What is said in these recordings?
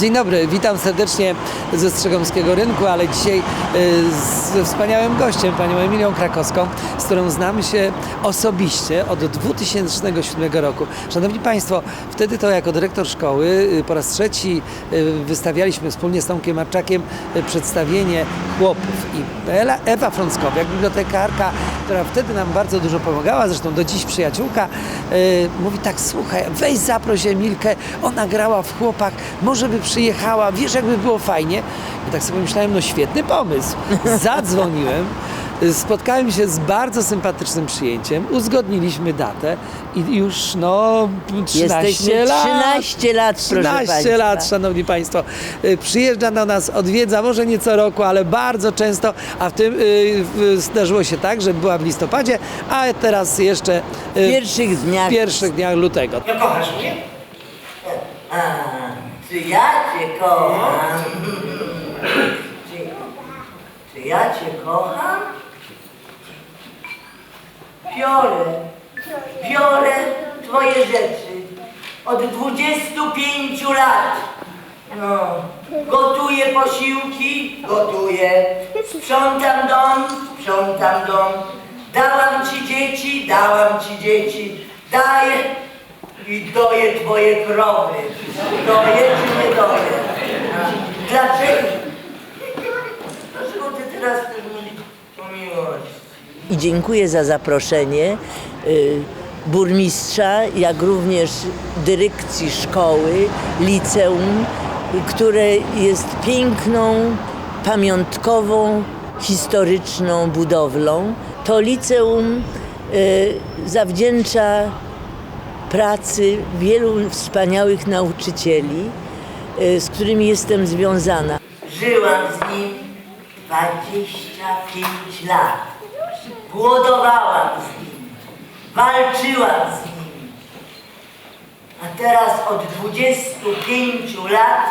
Dzień dobry, witam serdecznie ze Strzegomskiego Rynku, ale dzisiaj y, ze wspaniałym gościem, panią Emilią Krakowską, z którą znamy się osobiście od 2007 roku. Szanowni Państwo, wtedy to jako dyrektor szkoły y, po raz trzeci y, wystawialiśmy wspólnie z Tomkiem Marczakiem przedstawienie chłopów i Ewa Frąckowiak, bibliotekarka, która wtedy nam bardzo dużo pomagała, zresztą do dziś przyjaciółka, y, mówi tak, słuchaj, weź zaproś Emilkę, ona grała w chłopach, może by przyjechała, wiesz jakby było fajnie. I tak sobie myślałem, no świetny pomysł. Zadzwoniłem, spotkałem się z bardzo sympatycznym przyjęciem, uzgodniliśmy datę i już no 13 Jesteśmy lat. 13 lat, proszę 13 państwa. lat, szanowni państwo. Y, Przyjeżdża do nas, odwiedza, może nie co roku, ale bardzo często, a w tym y, zdarzyło się tak, że była w listopadzie, a teraz jeszcze y, W pierwszych dniach. w pierwszych dniach lutego. No kochasz mnie? A, czy ja cię kocham? Czy, czy ja cię kocham? Biorę, biorę twoje rzeczy od 25 lat. No, gotuję posiłki, gotuję, sprzątam dom, sprzątam dom, dałam ci dzieci, dałam ci dzieci, daję i doję twoje krowy. Doję czy nie doję? Dlaczego ty teraz chcesz mówić o miłości? I dziękuję za zaproszenie y, burmistrza, jak również dyrekcji szkoły, liceum, które jest piękną, pamiątkową, historyczną budowlą. To liceum y, zawdzięcza pracy wielu wspaniałych nauczycieli, y, z którymi jestem związana. Żyłam z nim 25 lat. Głodowałam z nim. Walczyłam z nim. A teraz od 25 lat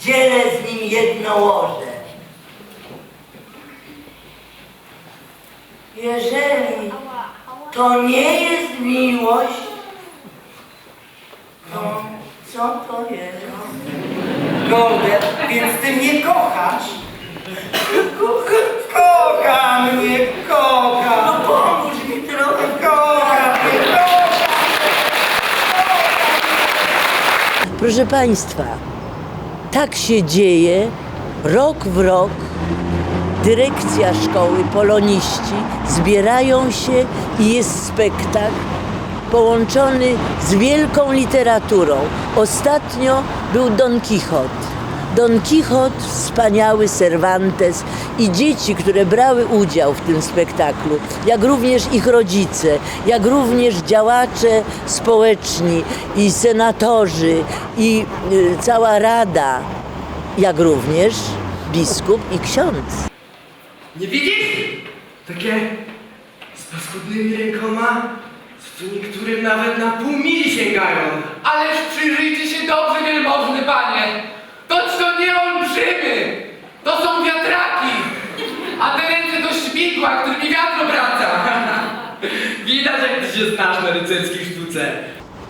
dzielę z nim jedno łoże. Jeżeli to nie jest miłość, no, co to jest? Goldę, więc ty mnie kochasz? Kocham mnie, No kocham! pomóż mi trochę. Kocham mnie, kocham! Proszę Państwa, tak się dzieje rok w rok. Dyrekcja szkoły, poloniści zbierają się i jest spektakl połączony z wielką literaturą. Ostatnio był Don Quixote. Don Quixote, wspaniały Cervantes i dzieci, które brały udział w tym spektaklu, jak również ich rodzice, jak również działacze społeczni i senatorzy i y, cała rada, jak również biskup i ksiądz. Nie widzisz? Takie z paskudnymi rękoma, z niektórym nawet na pół mili sięgają. Ależ przyjrzyjcie się dobrze, wielmożny panie! Nie olbrzymy! To są wiatraki! A te ręce to śmigła, którymi wiatr obraca! Widać, jak ty się znasz na rycerskiej sztuce.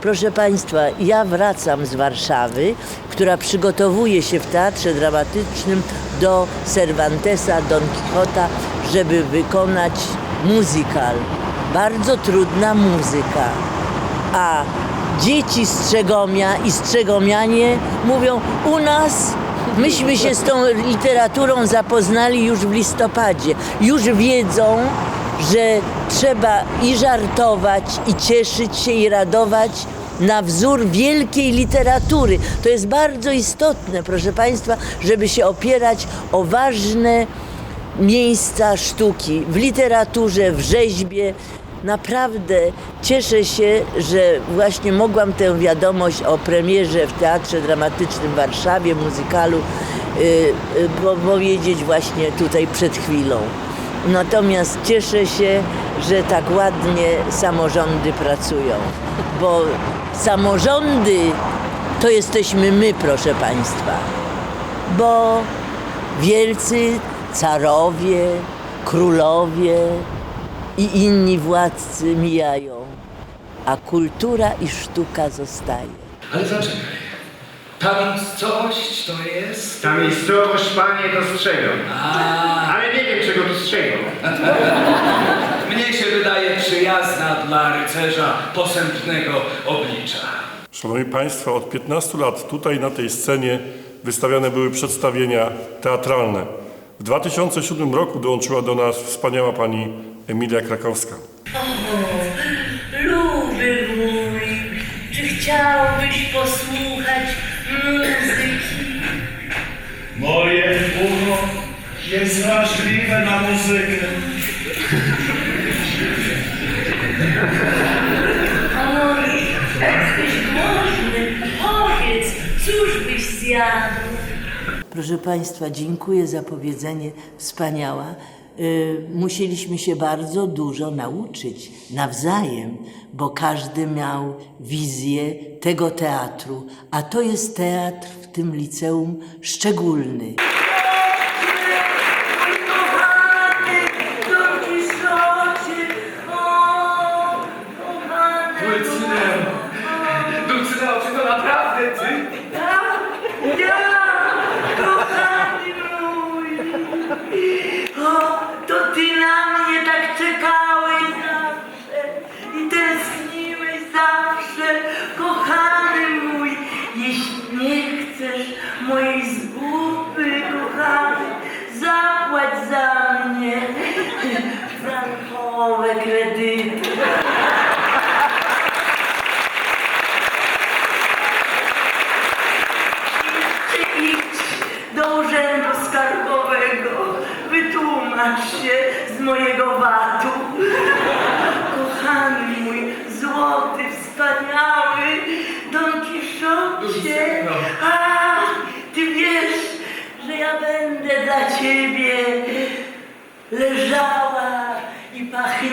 Proszę Państwa, ja wracam z Warszawy, która przygotowuje się w Teatrze Dramatycznym do Cervantesa, Don Quixota, żeby wykonać muzykal. Bardzo trudna muzyka. A dzieci Strzegomia i Strzegomianie mówią, u nas myśmy się z tą literaturą zapoznali już w listopadzie. Już wiedzą, że trzeba i żartować, i cieszyć się, i radować na wzór wielkiej literatury. To jest bardzo istotne, proszę Państwa, żeby się opierać o ważne miejsca sztuki w literaturze, w rzeźbie. Naprawdę cieszę się, że właśnie mogłam tę wiadomość o premierze w Teatrze Dramatycznym w Warszawie, muzykalu, y, y, po- powiedzieć właśnie tutaj przed chwilą. Natomiast cieszę się, że tak ładnie samorządy pracują, bo samorządy to jesteśmy my, proszę Państwa, bo wielcy carowie, królowie i inni władcy mijają, a kultura i sztuka zostaje. Ale zaczekaj. Ta miejscowość to jest... Ta miejscowość, panie, dostrzegam. Ale nie wiem, czego dostrzegam. Mnie się wydaje przyjazna dla rycerza posępnego oblicza. Szanowni Państwo, od 15 lat tutaj na tej scenie wystawiane były przedstawienia teatralne. W 2007 roku dołączyła do nas wspaniała pani Emilia Krakowska. Luby mój, czy chciałbyś posłuchać muzyki? Moje ucho jest wrażliwe na muzykę. Oj, jesteś głośny, powiedz, cóż byś zjadł? Proszę Państwa, dziękuję za powiedzenie wspaniała. Y, Musieliśmy się bardzo dużo nauczyć nawzajem, bo każdy miał wizję tego teatru, a to jest teatr w tym liceum szczególny.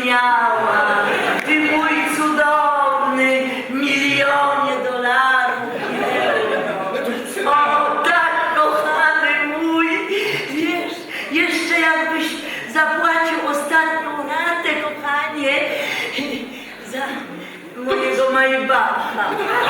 Pachniała. Ty mój cudowny milionie dolarów i. O tak, kochany mój, wiesz, jeszcze jakbyś zapłacił ostatnią ratę, kochanie, za mojego Maybacha.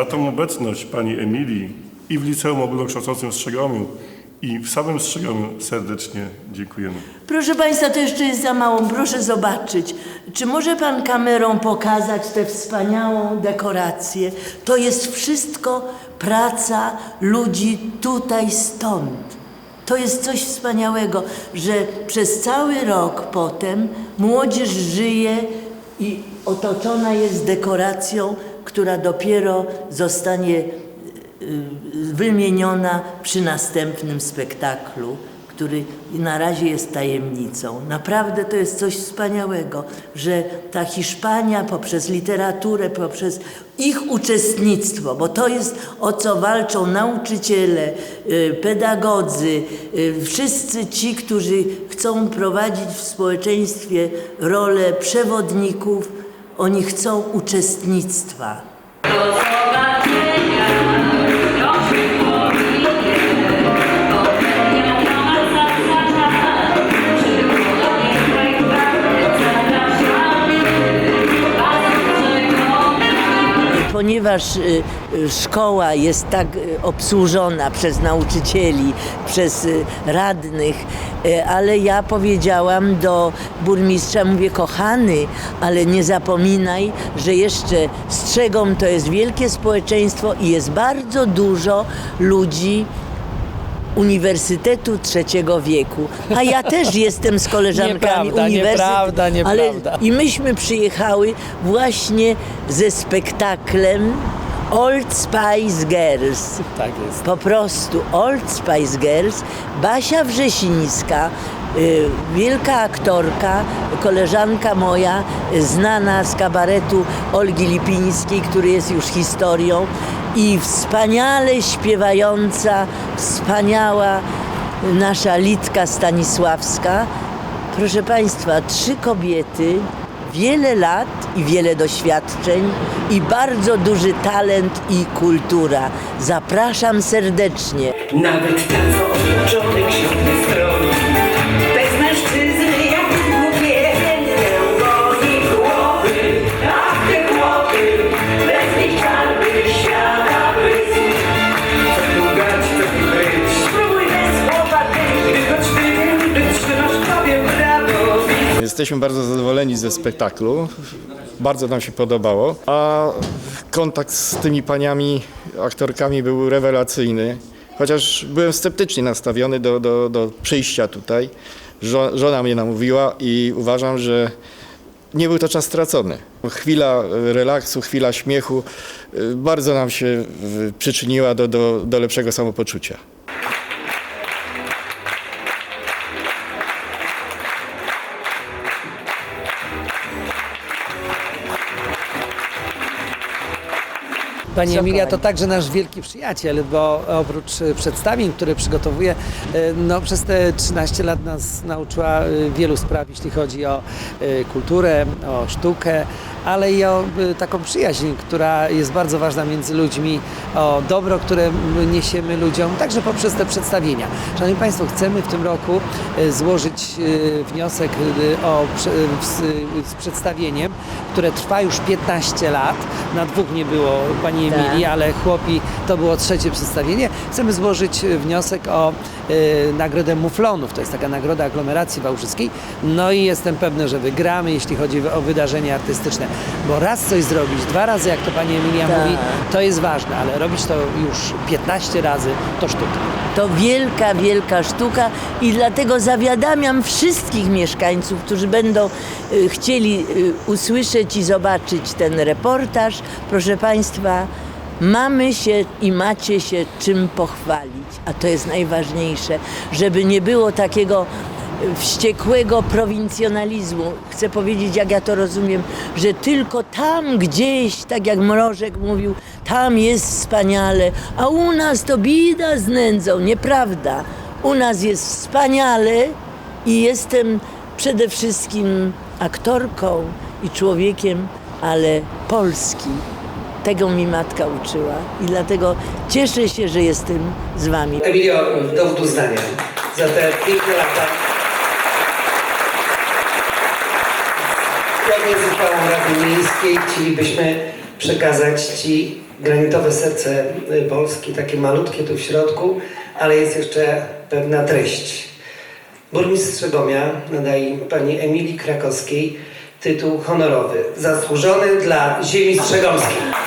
Za tą obecność pani Emilii i w Liceum Ogólnokształcącym w Strzegomiu i w samym Strzegomiu serdecznie dziękujemy. Proszę Państwa, to jeszcze jest za mało. Proszę zobaczyć. Czy może Pan kamerą pokazać tę wspaniałą dekorację? To jest wszystko praca ludzi tutaj stąd. To jest coś wspaniałego, że przez cały rok potem młodzież żyje i otoczona jest dekoracją, która dopiero zostanie y, wymieniona przy następnym spektaklu, który na razie jest tajemnicą. Naprawdę to jest coś wspaniałego, że ta Hiszpania poprzez literaturę, poprzez ich uczestnictwo, bo to jest o co walczą nauczyciele, y, pedagodzy, y, wszyscy ci, którzy chcą prowadzić w społeczeństwie rolę przewodników, oni chcą uczestnictwa. Do zobaczenia, Ponieważ y, y, szkoła jest tak y, obsłużona przez nauczycieli, przez radnych, ale ja powiedziałam do burmistrza, mówię, kochany, ale nie zapominaj, że jeszcze Strzegom to jest wielkie społeczeństwo i jest bardzo dużo ludzi, Uniwersytetu Trzeciego Wieku. A ja też jestem z koleżankami Nieprawda, uniwersytet. nieprawda, nieprawda. Ale i myśmy przyjechały właśnie ze spektaklem Old Spice Girls. Tak jest. Po prostu Old Spice Girls, Basia Wrzesińska, wielka aktorka, koleżanka moja, y, znana z kabaretu Olgi Lipińskiej, który jest już historią i wspaniale śpiewająca, wspaniała nasza Litka Stanisławska. Proszę Państwa, trzy kobiety, wiele lat i wiele doświadczeń i bardzo duży talent i kultura. Zapraszam serdecznie. Nawet otoczony książny Jesteśmy bardzo zadowoleni ze spektaklu. Bardzo nam się podobało. A kontakt z tymi paniami, aktorkami był rewelacyjny. Chociaż byłem sceptycznie nastawiony do, do, do przyjścia tutaj. Żo- Żona mnie namówiła i uważam, że nie był to czas stracony. Chwila relaksu, chwila śmiechu y, bardzo nam się przyczyniła do, do, do lepszego samopoczucia. Pani Emilia to także nasz wielki przyjaciel, bo oprócz e, przedstawień, które przygotowuje, e, no przez te 13 lat nas nauczyła e, wielu spraw, jeśli chodzi o kulturę, o sztukę, ale i o taką przyjaźń, która jest bardzo ważna między ludźmi, o dobro, które niesiemy ludziom, także poprzez te przedstawienia. Szanowni Państwo, chcemy w tym roku złożyć wniosek o, z przedstawieniem, które trwa już 15 lat. Na dwóch nie było pani Tak. Emilii, ale chłopi to było trzecie przedstawienie. Chcemy złożyć wniosek o e, nagrodę Muflonów. To jest taka nagroda aglomeracji wałbrzyskiej. No i jestem pewny, że wygramy, jeśli chodzi o wydarzenie artystyczne. Bo raz coś zrobić, dwa razy, jak to pani Emilia Tak. mówi, to jest ważne, ale robić to już 15 razy to sztuka. To wielka, wielka sztuka i dlatego zawiadamiam wszystkich mieszkańców, którzy będą y, chcieli y, usłyszeć i zobaczyć ten reportaż. Proszę Państwa, mamy się i macie się czym pochwalić, a to jest najważniejsze, żeby nie było takiego y, wściekłego prowincjonalizmu. Chcę powiedzieć, jak ja to rozumiem, że tylko tam gdzieś, tak jak Mrożek mówił, tam jest wspaniale, a u nas to bida z nędzą. Nieprawda. U nas jest wspaniale i jestem przede wszystkim aktorką i człowiekiem, ale polski. Tego mi matka uczyła i dlatego cieszę się, że jestem z wami. Emilio, dowód uznania za te piękne lata. Zgodnie z uchwałą Rady Miejskiej chcielibyśmy przekazać Ci granitowe serce y, Polski, takie malutkie tu w środku, ale jest jeszcze pewna treść. Burmistrz Strzegomia nadaje pani Emilii Krakowskiej tytuł honorowy zasłużony dla ziemi strzegomskiej.